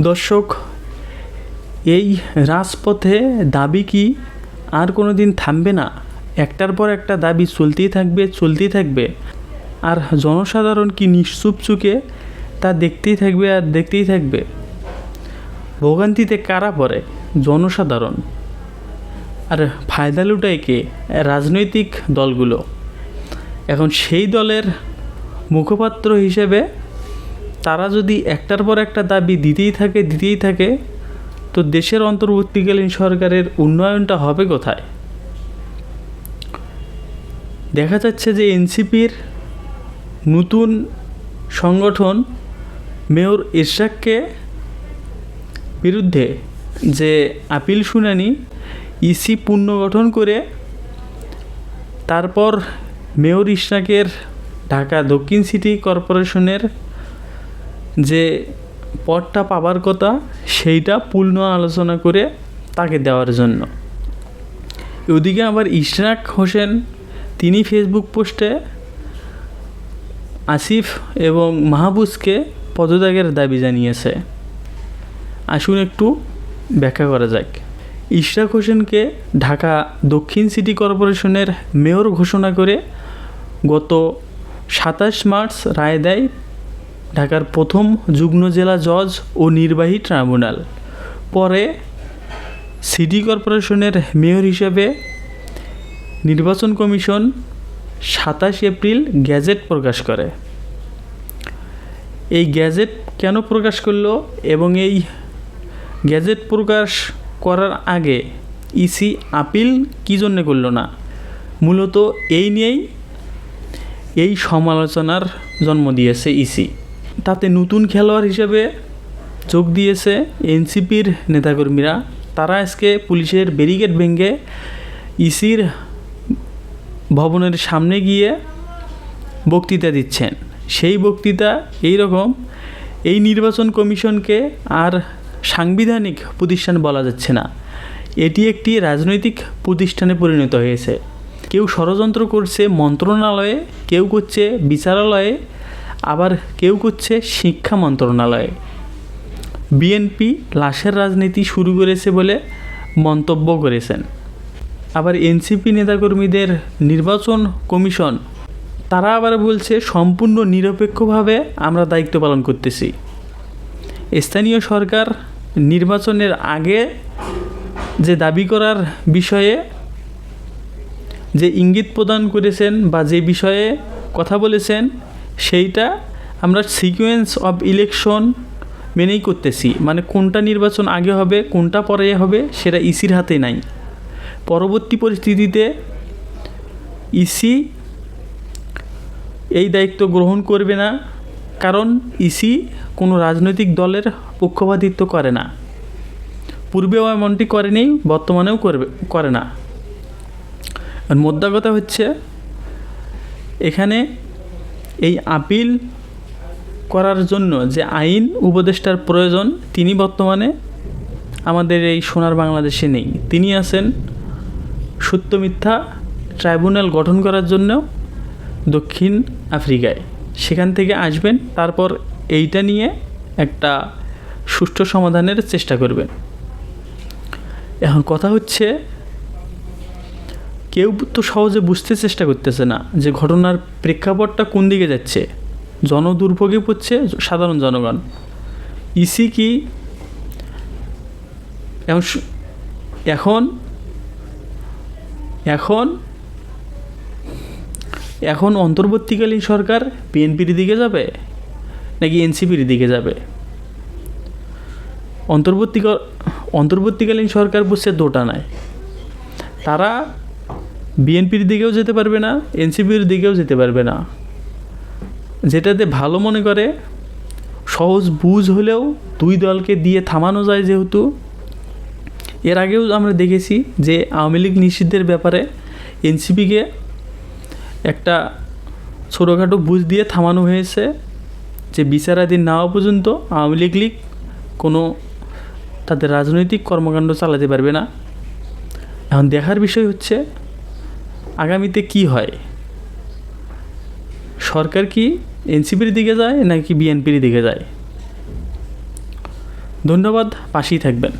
দর্শক, এই রাজপথে দাবি কি? আর কোনো দিন থামবে না? একটার পর একটা দাবি চলতেই থাকবে চলতেই থাকবে। আর জনসাধারণ কি নিশ্চুপ চুকে? তা দেখতেই থাকবে আর দেখতেই থাকবে। ভোগান্তিতে কারা পড়ে? জনসাধারণ। আর ফায়দা লুটায় কে? রাজনৈতিক দলগুলো। এখন সেই দলের মুখপাত্র হিসেবে তারা যদি একটার পর একটা দাবি দিতেই থাকে দিতেই থাকে, তো দেশের অন্তর্বর্তীকালীন সরকারের উন্নয়নটা হবে কোথায়? দেখা যাচ্ছে যে এনসিপির নতুন সংগঠন মেয়র ইরশাককে বিরুদ্ধে যে আপিল শুনানি, ইসি পুনর্গঠন করে তারপর মেয়র ইশরাকের ঢাকা দক্ষিণ সিটি কর্পোরেশনের যে পদটা পাবার কথা, সেইটা পূর্ণ আলোচনা করে তাকে দেওয়ার জন্য। ওদিকে আবার ইশরাক হোসেন, তিনি ফেসবুক পোস্টে আসিফ এবং মাহবুজকে পদত্যাগের দাবি জানিয়েছে। আসুন একটু ব্যাখ্যা করা যাক। ইশরাক হোসেনকে ঢাকা দক্ষিণ সিটি কর্পোরেশনের মেয়র ঘোষণা করে গত সাতাশ মার্চ রায় দেয় ঢাকার প্রথম যুগ্ম জেলা জজ ও নির্বাহী ট্রাইব্যুনাল। পরে সিটি কর্পোরেশনের মেয়র হিসেবে নির্বাচন কমিশন সাতাশ এপ্রিল গ্যাজেট প্রকাশ করে। এই গ্যাজেট কেন প্রকাশ করল এবং এই গ্যাজেট প্রকাশ করার আগে ইসি আপিল কী জন্যে করল না? মূলত এই নিয়েই এই সমালোচনার জন্ম দিয়েছে ইসি। তাতে নতুন খেলোয়াড় হিসেবে যোগ দিয়েছে এনসিপির নেতাকর্মীরা। তারা আজকে পুলিশের ব্যারিকেড ভেঙে ইসির ভবনের সামনে গিয়ে বক্তৃতা দিচ্ছেন। সেই বক্তৃতা এই রকম এই নির্বাচন কমিশনকে আর সাংবিধানিক প্রতিষ্ঠান বলা যাচ্ছে না। এটি একটি রাজনৈতিক প্রতিষ্ঠানে পরিণত হয়েছে। কেউ ষড়যন্ত্র করছে মন্ত্রণালয়ে, কেউ করছে বিচারালয়ে আবার কেউ করছে শিক্ষা মন্ত্রণালয়ে। বিএনপি লাশের রাজনীতি শুরু করেছে বলে মন্তব্য করেছেন। আবার এনসিপি নেতাকর্মীদের নির্বাচন কমিশন, তারা আবার বলছে সম্পূর্ণ নিরপেক্ষভাবে আমরা দায়িত্ব পালন করতেছি। স্থানীয় সরকার নির্বাচনের আগে যে দাবি করার বিষয়ে যে ইঙ্গিত প্রদান করেছেন বা যে বিষয়ে কথা বলেছেন সেইটা আমরা সিকোয়েন্স অফ ইলেকশন মেনেই করতেছি। মানে কোনটা নির্বাচন আগে হবে, কোনটা পরে হবে, সেটা ইসির হাতে নাই। পরবর্তী পরিস্থিতিতে ইসি এই দায়িত্ব গ্রহণ করবে না, কারণ ইসি কোনো রাজনৈতিক দলের পক্ষপাতিত্ব করে না। পূর্বেও এমনটি করেনি, বর্তমানেও করবে, করে না। মোদ্দা কথা হচ্ছে, এখানে এই আপিল করার জন্য যে আইন উপদেষ্টার প্রয়োজন, তিনি বর্তমানে আমাদের এই সোনার বাংলাদেশে নেই। তিনি আছেন সত্য মিথ্যা ট্রাইব্যুনাল গঠন করার জন্য দক্ষিণ আফ্রিকায়। সেখান থেকে আসবেন, তারপর এইটা নিয়ে একটা সুষ্ঠু সমাধানের চেষ্টা করবেন। এখন কথা হচ্ছে কেউ তো সহজে বুঝতে চেষ্টা করতেছে না যে ঘটনার প্রেক্ষাপটটা কোন দিকে যাচ্ছে। জনদুর্ভোগে পড়ছে সাধারণ জনগণ। ইসি কি এখন এখন এখন অন্তর্বর্তীকালীন সরকার বিএনপির দিকে যাবে নাকি এনসিপির দিকে যাবে? অন্তর্বর্তী অন্তর্বর্তীকালীন সরকার বুঝছে দোটা নাই। তারা বিএনপির দিকেও যেতে পারবে না, এনসিপির দিকেও যেতে পারবে না। যেটাতে ভালো মনে করে, সহজ বুঝ হলেও দুই দলকে দিয়ে থামানো যায় যেহেতু। এর আগেও আমরা দেখেছি যে আওয়ামী লীগ নিষিদ্ধের ব্যাপারে এনসিপিকে একটা ছোটোখাটো বুঝ দিয়ে থামানো হয়েছে যে বিচারাধীন না হওয়া পর্যন্ত আওয়ামী লীগ লীগ কোনো তাদের রাজনৈতিক কর্মকাণ্ড চালাতে পারবে না। এখন দেখার বিষয় হচ্ছে আগামীতে কি হয়? সরকার কি এনসিপির দিকে যায় নাকি বিএনপির দিকে যায়? ধন্যবাদ, পাশেই থাকবেন।